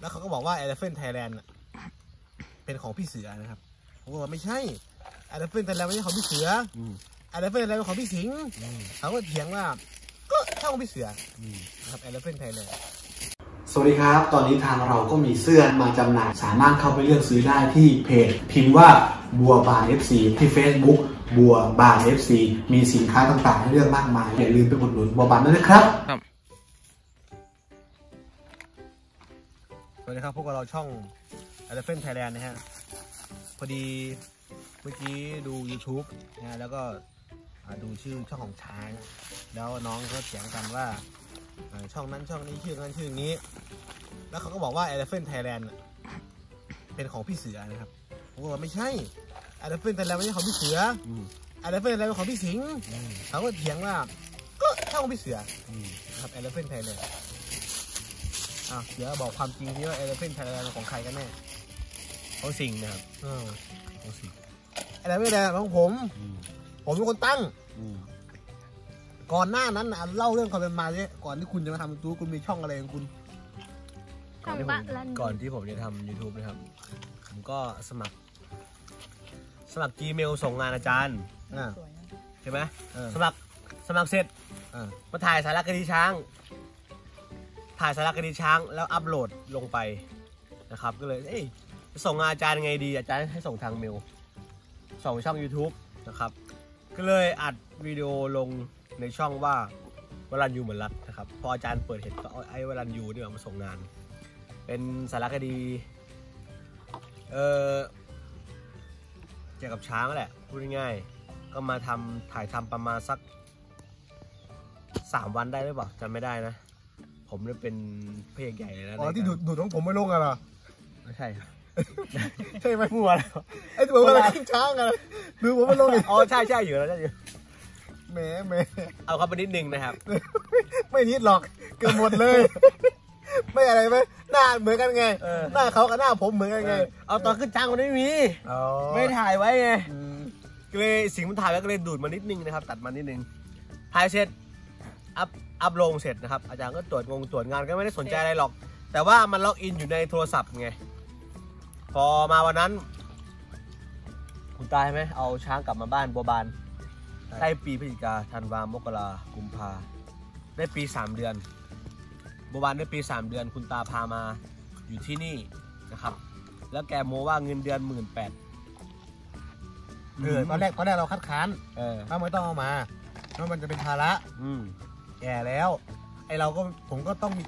แล้วเขาก็บอกว่า Elephant Thailand น่ะเป็นของพี่เสือนะครับผมก็บอกไม่ใช่ Elephant Thailand ไม่ใช่ของพี่เสืออืม Elephant Thailand เป็นของพี่สิงห์อืมเขาก็เถียงว่า ก็ช่องพี่เสืออืมนะครับ Elephant Thailand สวัสดีครับ ตอนนี้ทางเราก็มีเสื้อมาจำหน่าย สามารถเข้าไปเลือกซื้อได้ที่เพจ พิมพ์ว่าบัวบาน FC ที่ Facebook บัวบาน FC มีสินค้าต่างๆ ให้เลือกมากมาย อย่าลืมไปอุดหนุนบัวบานด้วยนะครับ วัสดีครับพวกเราช่อง Elephant Thailand นะฮะ พอดีเมื่อกี้ดู YouTube นะฮะแล้วก็อ่าดูชื่อช่องของช้าง แล้วน้องก็เถียงกันว่าเอ่อช่องนั้นช่องนี้ชื่อนั้นชื่อนี้ แล้วเขาก็บอกว่า Elephant Thailand น่ะเป็นของพี่เสือนะครับผมก็บอกไม่ใช่ Elephant Thailand ไม่ใช่ของพี่เสืออืม Elephant Thailand เป็นของพี่สิงห์อืมเขาก็เถียงว่าก็ช่องพี่เสืออืมนะครับ Elephant Thailand อะเดี๋ยวบอกความจริงที่ว่า Elephant Thailand ของใครกันแน่ของสิ่งนะครับเออของสิ่ง Elephant Thailand ของผม อืมผมเป็นคนตั้ง อืมก่อนหน้านั้นนะเล่าเรื่องความเป็นมาเนี่ยก่อนที่คุณจะมาทำยูทูบคุณมีช่องอะไรของคุณ ก่อนที่ผมก่อนที่ผมจะทำ YouTube นะครับ ผมก็สมัคร สมัคร Gmail ส่งงานอาจารย์อ่าใช่ไหมเออ สมัครสมัครเสร็จ อ่ามาถ่ายสารคดีช้าง ถ่ายสารคดีช้างแล้วอัปโหลดลงไปนะครับ ก็เลยเอ้ยจะส่งอาจารย์ไงดี อาจารย์ให้ส่งทางเมลส่งช่อง YouTube นะครับ ก็เลยอัดวิดีโอลงในช่องว่าวรันยูเหมือนรัฐนะครับ พออาจารย์เปิดเห็นก็เอาไอ้วรันยูนี่มาส่งงาน เป็นสารคดี เออเกี่ยวกับช้างแหละพูดง่ายๆก็มาทำถ่ายทำประมาณสักสามวันได้หรือเปล่าจำไม่ได้นะ ผมเนี่ยเป็นเพลงใหญ่เลยนะอ๋อในที่ดูการดดูดของผมไม่ลงอะเหรอไม่ใช่ครับใช่ไหมมั่วแล้วไอ้ที่ผมกำลังขึ้นช้างอะดูผมไม่ลงอีกอ๋อใช่ใช่อยู่แล้วใช่อยู่แหมแหมเอาเข้าไปนิดนึงนะครับ ไม่นิดหรอกเกือบหมดเลย ไม่อะไรไหมหน้าเหมือนกันไงเออหน้าเขากับหน้าผมเหมือนกันไง เอาตอนขึ้นจ้างมันไม่มีอ๋อไม่ถ่ายไว้ไงอืมก็เลยสิ่งมันถ่ายไว้ก็เลยดูดมานิดนึงนะครับ ตัดมานิดนึงถ่ายเสร็จ อัพอัพลงเสร็จนะครับ อาจารย์ก็ตรวจงงตรวจงานก็ไม่ได้สนใจอะไรหรอก แต่ว่ามันล็อกอินอยู่ในโทรศัพท์ไง พอมาวันนั้น คุณตายไหมเอาช้างกลับมาบ้านบัวบานได้ปีพฤศจิกาธันวามกรากุมภาได้ปีสามเดือนบัวบานได้ปีสามเดือน คุณตาพามาอยู่ที่นี่นะครับ แล้วแกโมว่าเงินเดือนหมื่นแปดเออตอนแรกตอนแรกเราคัดค้านเออถ้าไม่ต้องเอามาเพราะมันจะเป็นภาระ อืม แก่แล้ว ไอเราก็ผมก็ต้องมี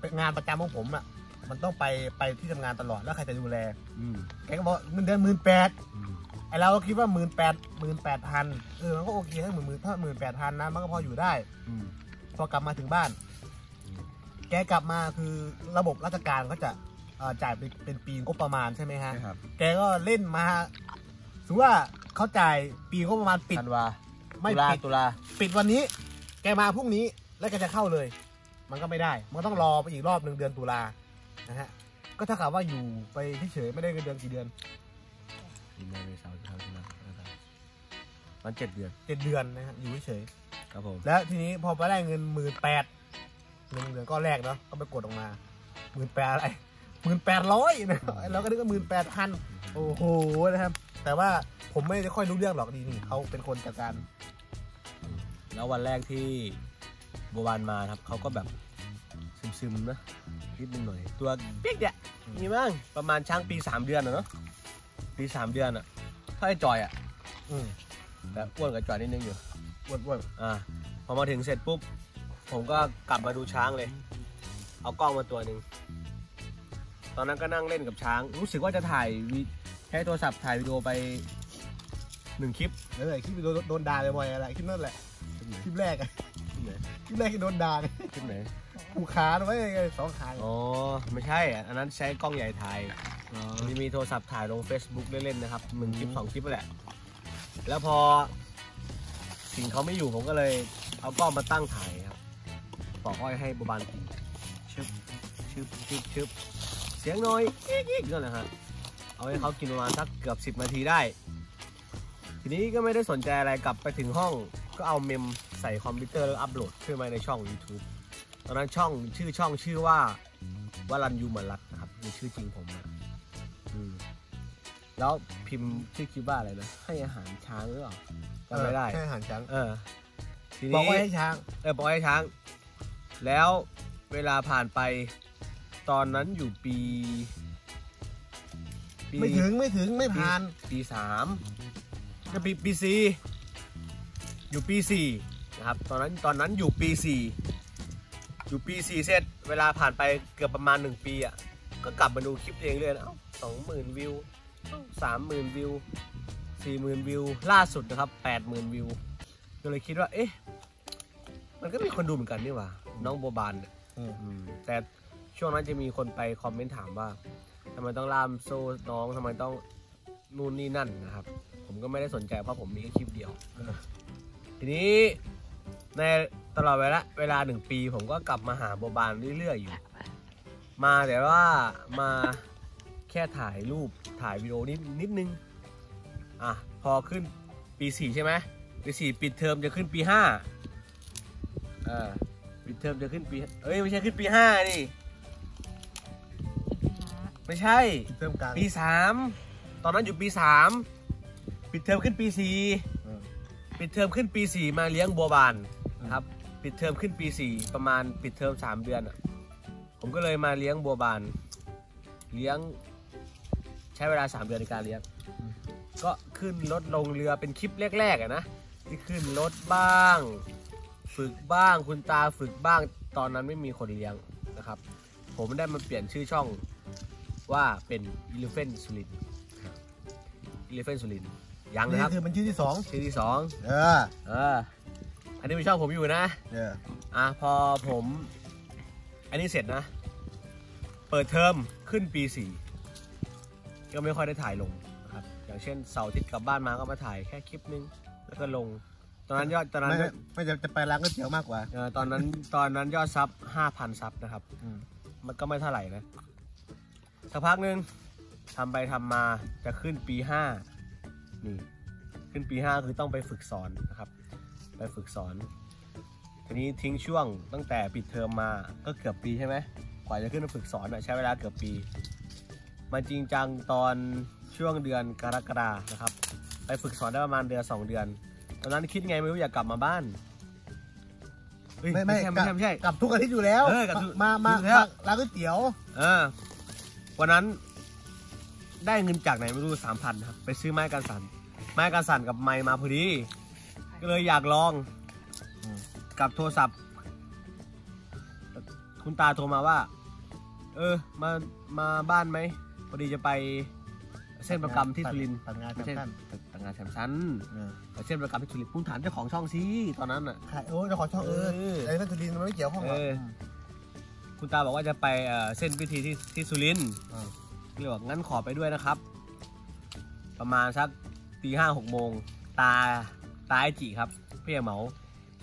เป็นงานประจำของผมอะมันต้องไปไปที่ทำงานตลอดแล้วใครจะดูแลอืมแกก็บอกเงินเดือนหมื่นแปดอืมไอเราก็คิดว่าหมื่นแปดหมื่นแปดพันเออมันก็โอเคถ้าหมื่นหมื่นถ้าหมื่นแปดพันนะมันก็พออยู่ได้อืมพอกลับมาถึงบ้าน แกกลับมาคือระบบราชการเขาจะเอ่อจ่ายเป็นเป็นปีงบประมาณใช่ไหมฮะใช่ครับแกก็เล่นมาสมมติว่าเขาจ่ายปีงบประมาณปิดธันวาไม่ตุลาปิดตุลาปิดวันนี้ แกมาพรุ่งนี้แล้วแกจะเข้าเลย มันก็ไม่ได้ มันต้องรอไปอีกรอบหนึ่งเดือนตุลานะฮะ ก็ถ้ากับว่าอยู่ไปเฉยๆไม่ได้เงินเดือนกี่เดือนมีนาเมษาพฤษภาคมมันเจ็ดเดือนเจ็ดเดือนนะฮะอยู่เฉยครับผมๆแล้วทีนี้พอไปได้เงินหมื่นแปดเงินเดือนก้อนแรกเนาะก็ไปกดออกมาหมื่นแปดอะไรหมื่นแปดร้อยนะแล้วก็นึกว่าหมื่นแปดพันโอ้โหนะครับ แต่ว่าผมไม่ได้ค่อยรู้เรื่องหรอกดีนี่เขาเป็นคนจัดการ แล้ววันแรกที่บัวบานมาครับเขาก็แบบซึมๆนะนิดนึงหน่อย ตัวเปียกเนี่ยมีมั้งประมาณช้างปีสามเดือนอะเนาะปีสามเดือนอะถ้าไอ้จอยอะอืมแบบอ้วนกับจอยนิดนึงอยู่อ้วนอ่าพอมาถึงเสร็จปุ๊บ ผมก็กลับมาดูช้างเลย เอากล้องมาตัวหนึ่งตอนนั้นก็นั่งเล่นกับช้าง รู้สึกว่าจะถ่ายวิใช้โทรศัพท์ถ่ายวิดีโอไปหนึ่งคลิปๆแล้วไอ้คลิปโดนโดนด่าบ่อยๆอะไรคลิปนั่นแหละ คลิปแรกอะคลิปไหนคลิปแรกที่โดนด่าเนี่ยคลิปไหนผูกขาไว้ไงสองขาอ๋อไม่ใช่อะอันนั้นใช้กล้องใหญ่ถ่ายมันจะมีโทรศัพท์ถ่ายลง Facebook เล่นๆนะครับหนึ่งคลิปสองคลิปนั่นแหละ แล้วพอสิงเขาไม่อยู่ผมก็เลยเอากล้องมาตั้งถ่ายครับปอกอ้อยให้บวบานกินชึบชึบชึบชึบเสียงน้อยอีกอีกนั่นแหละฮะเอาให้เขากินประมาณสักเกือบสิบนาทีได้ ทีนี้ก็ไม่ได้สนใจอะไรกลับไปถึงห้อง ก็เอาเมมใส่คอมพิวเตอร์แล้วอัปโหลดขึ้นมาในช่อง YouTube ตอนนั้นช่องชื่อช่องชื่อว่าวรัญยูมารัตน์นะครับมีชื่อจริงผมนะอืมแล้วพิมพ์ชื่อคลิปว่าอะไรนะให้อาหารช้างหรือเปล่าจำไม่ได้ให้อาหารช้างเออทีบอกนี้ว่าให้ช้างเออบอกให้ช้าง แล้วเวลาผ่านไปตอนนั้นอยู่ปีปีไม่ถึงไม่ถึงไม่ผ่าน ปีสามก็ปีปีสี่ อยู่ปีสี่นะครับตอนนั้นตอนนั้นอยู่ปีสี่อยู่ปีสี่เสร็จเวลาผ่านไปเกือบประมาณหนึ่งปีอะก็กลับมาดูคลิปตัวเองเลยนะสองหมื่นวิวสามหมื่นวิวสี่หมื่นวิว ล่าสุดนะครับแปดหมื่นวิว ก็เลยคิดว่า เอ๊ะ มันก็มีคนดูเหมือนกันนี่หว่า น้องโบบานเนี่ยอืมอืมแต่ช่วงนั้นจะมีคนไปคอมเมนต์ถามว่าทำไมต้องล่ามโซ่น้องทำไมต้องนู่นนี่นั่นนะครับ ผมก็ไม่ได้สนใจเพราะผมมีแค่คลิปเดียว ทีนี้ในตลอดเวลาเวลาหนึ่งปี ผมก็กลับมาหาโบบานเรื่อยๆอยู่ มาแต่ว่ามาแค่ถ่ายรูปถ่ายวิดีโอนิดนิดนึง อะ พอขึ้นปีสี่ใช่ไหมปีสี่ปิดเทอมจะขึ้นปีห้าอ่าปิดเทอมจะขึ้นปีเอ้ยไม่ใช่ขึ้นปีห้านี่ ไม่ใช่เติมกลางปีสามตอนนั้นอยู่ปีสามปิดเทอมขึ้นปีสี่อืม ปิดเทอมขึ้นปีสี่มาเลี้ยงบัวบานนะครับปิดเทอมขึ้นปีสี่ประมาณปิดเทอมสามเดือนอะผมก็เลยมาเลี้ยงบัวบาน เลี้ยง ใช้เวลาสามเดือนในการเลี้ยง ก็ขึ้นรถลงเรือเป็นคลิปแรกๆอะนะที่ขึ้นรถบ้าง ฝึกบ้างคุณตาฝึกบ้าง ตอนนั้นไม่มีคนเลี้ยงนะครับ ผมได้มาเปลี่ยนชื่อช่องว่าเป็น Elephant สุริน Elephant สุริน ยังนี่นะครับคือเป็นชื่อที่สองชื่อที่สองเออเอออันนี้เป็นช่องผมอยู่นะเอออะพอผม อันนี้เสร็จนะ เปิดเทอมขึ้นปีสี่ก็ไม่ค่อยได้ถ่ายลงนะครับอย่างเช่นเสาร์อาทิตย์กลับบ้านมาก็มาถ่ายแค่คลิปนึงแล้วก็ลง ตอนนั้นยอดตอนนั้นไม่ไม่จะจะไปร้านก๋วยเตี๋ยวมากกว่าเออตอนนั้นตอนนั้นยอดซับห้าพันซับนะครับอืมมันก็ไม่เท่าไหร่นะสักพักหนึ่งทำไปทำมาจะขึ้นปีห้า นี่ขึ้นปีห้าคือต้องไปฝึกสอนนะครับ ไปฝึกสอน ทีนี้ทิ้งช่วงตั้งแต่ปิดเทอมมาก็เกือบปีใช่ไหมกว่าจะขึ้นมาฝึกสอนอะใช้เวลาเกือบปีมาจริงจังตอนช่วงเดือนกรกฎานะครับ ไปฝึกสอนได้ประมาณเดือนสองเดือน ตอนนั้นคิดไงไม่รู้อยากกลับมาบ้านเฮ้ยไม่ไม่ใช่ไม่ใช่ไม่ใช่กลับทุกอาทิตย์อยู่แล้ว เออกลับทุกมามาอยู่แล้วมาร้านก๋วยเตี๋ยว เออวันนั้น ได้เงินจากไหนไม่รู้สามพันครับ ไปซื้อไม้กันสั่น ไม้กันสั่นกับไม้มาพอดี ก็เลยอยากลองอืมกับโทรศัพท์ คุณตาโทรมาว่า เออ มา มาบ้านไหม พอดีจะไปเส้นประกรรมที่สุรินทร์ตัดงานไม่แฟใช่ชั่นต่างงานแถมชั้นเออไปเส้นประกรรมที่สุรินทร์คุณถามเจ้าของช่องสิตอนนั้นอะขายโอ้เจ้าของช่องเออเออไอ้นั่นคือดินมันไม่เกี่ยวข้องหรอกเออคุณตาบอกว่าจะไปเอ่อเส้นพิธีที่ที่สุรินทร์ อืมก็เลยบอกงั้นขอไปด้วยนะครับ ประมาณสักตีห้าหกโมงตาตาไอจิครับพี่เหมา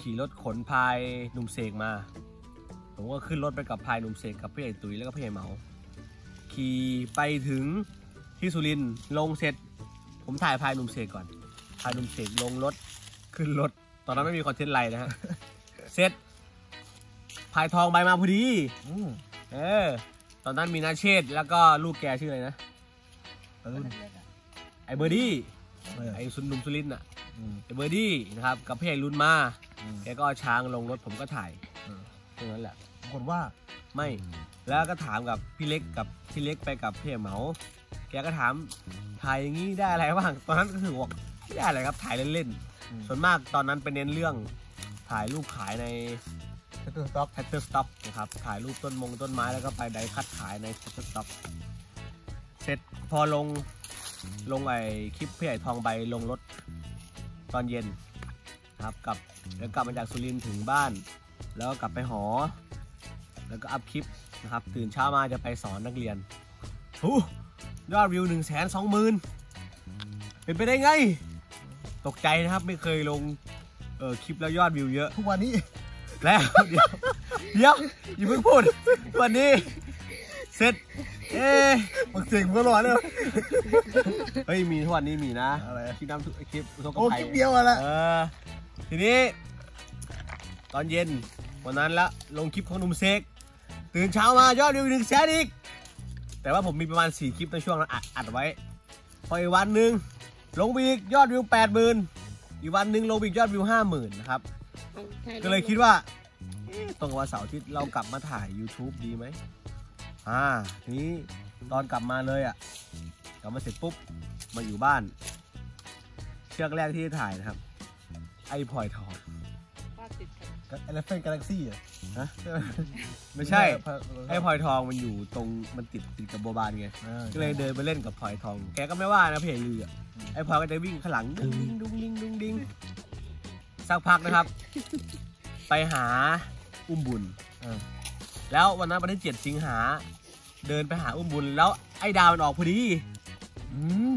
ขี่รถขนพายหนุ่มเสกมา ผมก็ขึ้นรถไปกับพายหนุ่มเสกกับพี่ใหญ่ตุ๋ยแล้วก็พี่ใหญ่เหมา ขี่ไปถึงที่สุรินทร์ลงเสร็จ ผมถ่ายพายหนุ่มเสกก่อนพายหนุ่มเสกลงรถขึ้นรถ ตอนนั้นไม่มีคอนเทนต์อะไรนะฮะเสร็จพายทองใบมาพอดีอืมเออต อนนั้นมีนาเชษฐ์แล้วก็ลูกแกชื่ออะไรนะเออไอเบอร์ดี้เออไอซุนนุมสุรินทร์อะอืมไอเบอร์ดี้นะครับกับพี่ใหญ่รุนมาอืมแกก็เอาช้างลงรถผมก็ถ่ายเออแค่นั้นแหละปรากฏว่าไม่แล้วก็ถามกับพี่เล็กกับพี่เล็กไปกับพี่เหมา แกก็ถามถ่ายอย่างนี้ได้อะไรบ้างตอนนั้นก็คือบอกไม่ได้อะไรครับถ่ายเล่นอืมๆส่วนมากตอนนั้นเป็นเน้นเรื่องถ่ายรูปขายใน ก็คือสต็อกแท็กเตอร์สต็อปนะครับถ่ายรูปต้นมงต้นไม้แล้วก็ไปไดคัดขายในแท็กเตอร์สต็อปเสร็จพอลงลงไอคลิปพี่ใหญ่ทองใบลงรถตอนเย็นครับกลับแล้วกลับมาจากสุรินทร์ถึงบ้าน แล้วก็กลับไปหอ แล้วก็อัพคลิปนะครับ ตื่นเช้ามาจะไปสอนนักเรียนหูยอดวิวหนึ่งแสนสองหมื่นเป็นไปได้ไง ตกใจนะครับไม่เคยลงเออคลิปแล้วยอดวิวเยอะ ทุกวันนี้ แล้วเดี๋ยวเดี๋ยวอย่าเพิ่งพูดวันนี้ เสร็จ เอ๊ะมันเสียงมันก็ร้อนเลยเฮ้ยมีทุกวันนี้มีนะอะไรคลิปน้ำทุกคลิปอุทกโอ้ภัยคลิปเดียวอะละเออทีนี้ ตอนเย็นวันนั้นละลงคลิปของหนุ่มเซกตื่นตื่นเช้ามายอดวิวหนึ่งแสนอีก แต่ว่าผมมีประมาณ 4 คลิปในช่วงนั้นอัดอัดไว้ พออีกวันหนึ่งลงไปอีกยอดวิว8 0 0 0 0อีกวันหนึ่งลงไปอีกยอดวิว50,000นะครับ ก็เลยคิดว่าเอ๊ะตรงกับวันเสาร์อาที่เรากลับมาถ่าย YouTube ดีไหมอ่าทีนี้ตอนกลับมาเลยอะ่ะ กลับมาเสร็จปุ๊บ มาอยู่บ้าน เชือกแรกที่ถ่ายนะครับ ไอ้พลอยทองเอลเฟนกาแล็กซี่อะฮะไม่ใช่ ไอ้พลอยทองมันอยู่ตรงมันติดติดกับโบบานไง ก็เลยเดินไปเล่นกับพลอยทอง แกก็ไม่ว่านะพี่ใหญ่ลืออะไอ้พลอยก็จะวิ่งข้างหลังดุ้งดิ้งดุ้งดิ้งดุ้งดิ้ง สักพักนะครับ ไปหาอุ้มบุญแล้ววันนั้นวันที่เจ็ดสิงหา เดินไปหาอุ้มบุญ แล้วไอ้ดาวมันออกพอดีอืม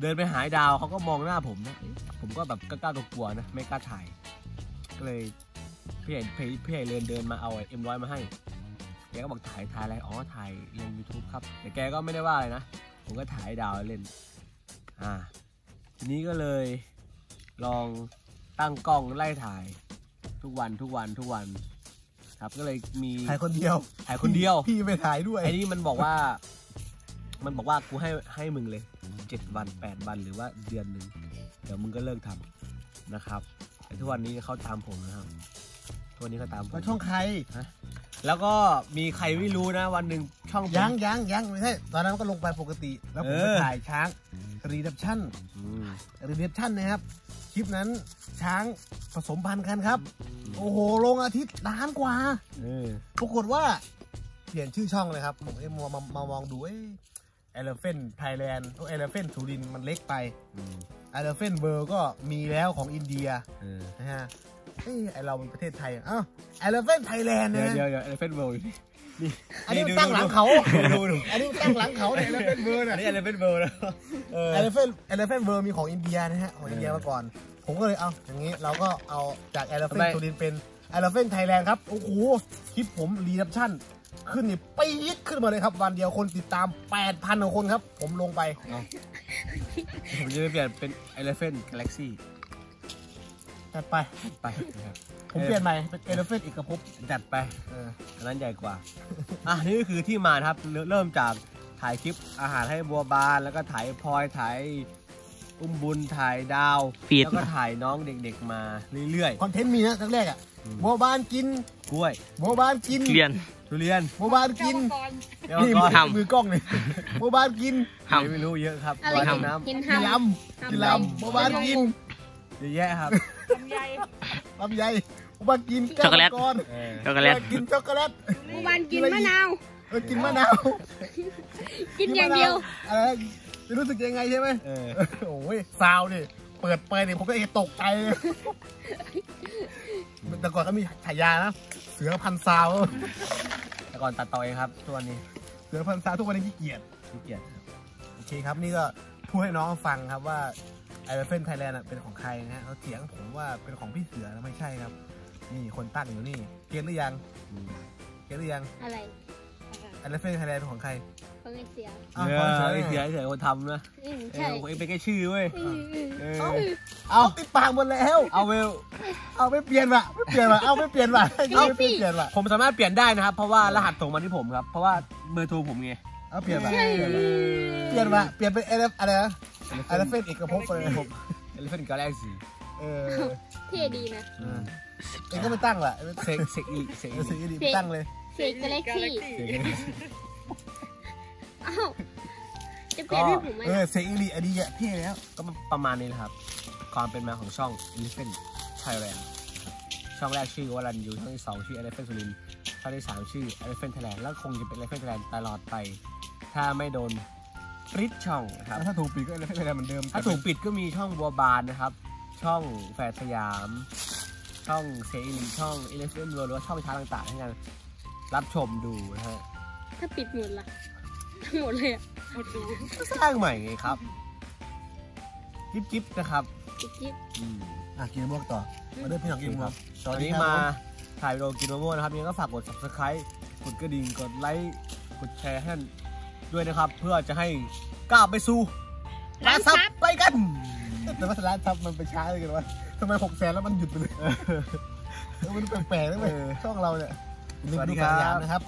เดินไปหาไอ้ดาวเขาก็มองหน้าผมนะผมก็แบบกล้าๆกลัวๆนะไม่กล้าถ่าย ก็เลยพี่ใหญ่พี่พี่ใหญ่เดินเดินมาเอาเอ็มร้อยมาให้แกก็บอกถ่ายถ่ายอะไรอ๋อถ่ายลง YouTube ครับ แต่แกก็ไม่ได้ว่าอะไรนะผมก็ถ่ายดาวเล่น อ่า ทีนี้ก็เลยลอง ตั้งกล้องไล่ถ่าย ทุกวันทุกวันทุกวัน ครับก็เลยมีถ่ายคนเดียวถ่ายคนเดียว พี่ไปถ่ายด้วยไอ้นี่มันบอกว่า มันบอกว่ากูให้ให้มึงเลยเจ็ดวันแปดวันหรือว่าเดือนหนึ่งเดี๋ยวมึงก็เลิกทำนะครับแต่ทุกวันนี้เขาตามผมนะครับทุกวันนี้เขาตามผมมาช่องใครแล้วก็มีใครไม่รู้นะ วันหนึ่งช่องผมยังยังยังไม่ใช่ตอนนั้นก็ลงไปปกติ แล้วผมเอไปอถ่ายช้างรีดับชั่นอืมรีดับชั่นนะครับค ลิปนั้นช้างผสมพันธุ์กันครับ โอ้โหลงอาทิตย์ล้านกว่าเออปรากฏว่า เปลี่ยนชื่อช่องเลยครับผมเอ้ยมามามามองดูเอ้เอลเฟนไทยแลนด์เอลเฟนสุรินทร์มันเล็กไปอืมเอลเฟนเวิร์ก็มีแล้วของอินเดียเออนะฮะเอ้ยไอเราเป็นประเทศไทยอ้าวเอลเฟนไทยแลนด์เดี๋ยวนะเดี๋ยวเดี๋ยวเอลเฟนเวิลด์นี่ อันนี้ดูตั้งหลังเขา ดูดูอันนี้ตั้งหลังเขาเนี่ยเอลเฟนเวิร์อัน่ะนนี้เอลเฟนเวิลด์นะเออเอลเฟนเอลเฟนเวิร์มีของอินเดียนะฮะ ของอินเดียมาก่อน ผมก็เลยเอาอย่างนี้เราก็เอาจากเอลเฟนทำไมสุรินทร์เป็นเอลเฟนไทยแลนด์ครับ โอ้โห คลิปผมรีดับชั่นขึ้นนี่ปี๊ดขึ้นมาเลยครับ วันเดียวคนติดตาม 8,000กว่าคนครับ ผมลงไป ผมจะไปเปลี่ยนเป็นเอลเฟนกาแล็กซี่จัดไป ไปนะครับ ผมเปลี่ยนใหม่เป็นเอลเฟนเอกภพจัดไปเอออันนั้นใหญ่กว่า อะนี่ก็คือที่มานะครับเริ่มเริ่มจากถ่ายคลิปอาหารให้บัวบานแล้วก็ถ่ายพลอยถ่ายอุ้มบุญถ่ายดาวฟีดแล้วก็ถ่ายน้องเด็กๆมาเรื่อยคอนเทนต์มีนะแรกๆอะโมบานกินๆกล้วยโมบานกินเรียนทุเรียนโมบานกินเดี๋ยวนี่ก่อนทำมือกล้องเลยโมบานกินทำไม่รู้เยอะครับอะไรว่ายทำน้กินกินทำลำกินลำโมบานกินำเยอะแยะครับลำไยโมบานกินช็อกโกแลตก้อนเออช็อกโกแลตกินช็อกโกแลตเมื่อวานกินมะนาวเออกินมะนาวกินอย่างเดียวอะไรจะรู้สึกยังไงใช่ไหมเออโอ้ยซาวดิเปิดไปเนี่ยผมก็เองตกใจเลยแต่ก่อนก็มีฉายานะเสือพันซาวแต่ก่อนตัดต่อเองครับทุกวันนี้ เสือพันซาวทุกวันนี้ขี้เกียจขี้เกียจครับโอเคครับนี่ก็พูดให้น้องฟังครับว่าไอเฟนไทยแลนด์เป็นของใครนะฮะเขาเถียงผมว่าเป็นของพี่เสือนะไม่ใช่ครับ นี่คนตั้งอยู่นี่เก็ตหรือยังอืมเก็ตหรือยังอะไรไอเฟนไทยแลนด์ของใครของไอเสียอ้าวเอของอเสือไอ้เนี่ยเสือไอ้เสือคนทำนะอืมเอใช่อผมเองเป็นแค่ชื่อเว้ยอืมอืมเอเอ้าอเอาติดปากหมดแล้ว เอาเวลเอาไม่เปลี่ยนว่ะไม่เปลี่ยนว่ะเอาไม่เปลี่ยนว่ะเอาไม่เปลี่ยนว่ะผมสามารถเปลี่ยนได้นะครับ เพราะว่ารหัสส่งมาที่ผมครับ เพราะว่าเบอร์โทรผมไงเอาเปลี่ยนว่ะใช่เปลี่ยนว่ะเปลี่ยนเป็นเอลอะไรนะไอเฟนเอกภพเลยผมเอลิเฟนกาแล็กซี่เออเท่ดีนะ เองก็ไม่ตั้งว่ะเออเซกเซกอีเซกเออีอสีดีตั้งเลยเฟกกาแล็กซี่เซกอีอ้าวจะเปลี่ยนให้ผมไหมเออเสียงอีลีอันนี้เท่แล้ว ก็ประมาณนี้แหละครับ ความเป็นมาของช่อง Elephant Thailand นะครับช่องแรกชื่อวรันยูช่องที่สองชื่อ Elephant สุรินทร์ช่องที่สามชื่อ Elephant Thailand แล้วคงจะเป็น Elephant Thailand ตลอดไป ถ้าไม่โดนปริดช่องนะครับ ถ้าถูกปีก็ไม่เป็นไรเหมือนเดิม ถ้าถูกปิดก็มีช่องบัวบานนะครับ ช่องแฝดสยาม ช่องเซรีช่อง Elephant World หรือว่าช่องช้างต่างๆให้กันรับชมดูนะฮะถ้าปิดหมดล่ะทั้งหมดเลยอะหมดดูก็สร้างใหม่ไงครับจิ๊บจิ๊บนะครับจิ๊บจิ๊บอืมอะกินมะม่วงต่อมาเริ่มพี่หน้องกินมะม่วงตอนนี้มาถ่ายวิดีโอกินมะม่วงนะครับยังไงก็ฝากกด subscribe กดกระดิ่งกดไลค์กดแชร์ให้ด้วยนะครับ เพื่อจะให้ก้าวไปสู่ล้านซับไปกันแต่ว่าร้านทับมันไปช้าเลยกันวะ ทำไมหกแสนแล้วมันหยุดไปเลยเออมันแปลกๆนะเว้ยช่องเราเนี่ยจอย่าลืมสวัสดูดีกคระรับยามนะครับ